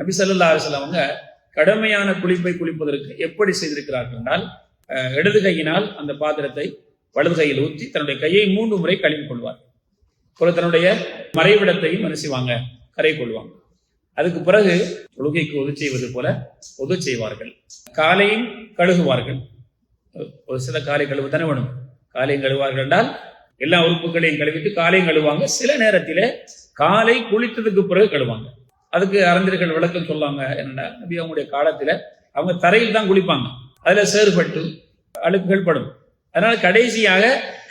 நபி சல்லா அலைஹி அவங்க கடுமையான குளிப்பை குளிப்பதற்கு எப்படி செய்திருக்கிறார்கள் என்றால் இடது கையினால் அந்த பாத்திரத்தை வலது கையில் ஊற்றி தன்னுடைய கையை மூன்று முறை கழுவி கொள்வார் போல தன்னுடைய மறைவிடத்தையும் என்ன செய்வாங்க? கரை கொள்வாங்க. அதுக்கு பிறகு தொழுகைக்கு ஒது செய்வது போல ஒது செய்வார்கள். காலையும் கழுகுவார்கள். ஒரு சில காலை கழுவு தானே வேணும். காலையும் கழுவார்கள் என்றால் எல்லா உறுப்புகளையும் கழுவிட்டு காலையும் கழுவாங்க. சில நேரத்தில் காலை குளித்ததுக்கு பிறகு கழுவாங்க. அதுக்கு அறிஞர்கள் விளக்கம் சொல்லாங்க என்னன்னா நபி அவங்களுடைய காலத்துல அவங்க தரையில் தான் குளிப்பாங்க. அதுல சேறுபட்டு அழுக்குகள் படும். அதனால கடைசியாக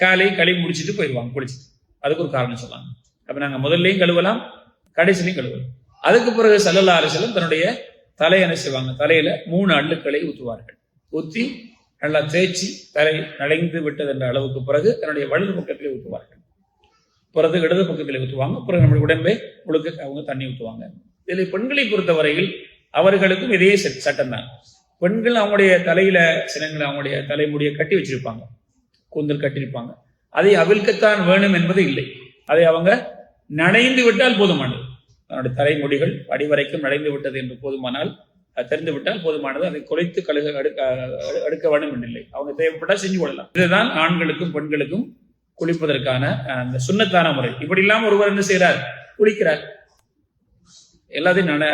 காலை கழுவி முடிச்சிட்டு போயிடுவாங்க குளிச்சுட்டு. அதுக்கு ஒரு காரணம் சொல்லாங்க அப்ப நாங்க முதல்லையும் கழுவலாம் கடைசிலையும் கழுவலாம். அதுக்கு பிறகு சல்லல்லா அரசலும் தன்னுடைய தலையை என்ன செய்வாங்க? தலையில மூணு அள்ளுக்களை ஊற்றுவார்கள் ஊற்றி நல்லா தேய்ச்சி தலை நலைந்து விட்டது என்ற அளவுக்கு பிறகு தன்னுடைய வலது பக்கத்திலே ஊற்றுவார்கள் பிறகு இடது பக்கத்திலே ஊற்றுவாங்க பிறகு நம்முடைய உடம்பை முழுக்க அவங்க தண்ணி ஊற்றுவாங்க இதில் பெண்களை பொறுத்தவரையில் அவர்களுக்கும் இதே சட்டம் தான் பெண்கள் அவங்களுடைய தலையில சினங்களை அவங்களுடைய தலைமுடியை கட்டி வச்சிருப்பாங்க. கூந்தல் கட்டியிருப்பாங்க. அதை அவிழ்க்கத்தான் வேணும் என்பது இல்லை. அதை அவங்க நனைந்து விட்டால் போதுமானது. தன்னுடைய தலைமுடிகள் அடிவரைக்கும் நடைந்து விட்டது என்று போதுமானால் தெரிந்து விட்டால் போதுமானது. அதை குலைத்து கழுக அடுக்க அடுக்க வேண்டும் என்றில்லை. அவங்க தேவைப்பட்டால் செஞ்சு கொள்ளலாம். இதுதான் ஆண்களுக்கும் பெண்களுக்கும் குளிப்பதற்கான அந்த சுண்ணத்தான முறை. இப்படி இல்லாமல் ஒருவர் என்ன செய்கிறார்? குளிக்கிறார். எல்லாத்தையும் நன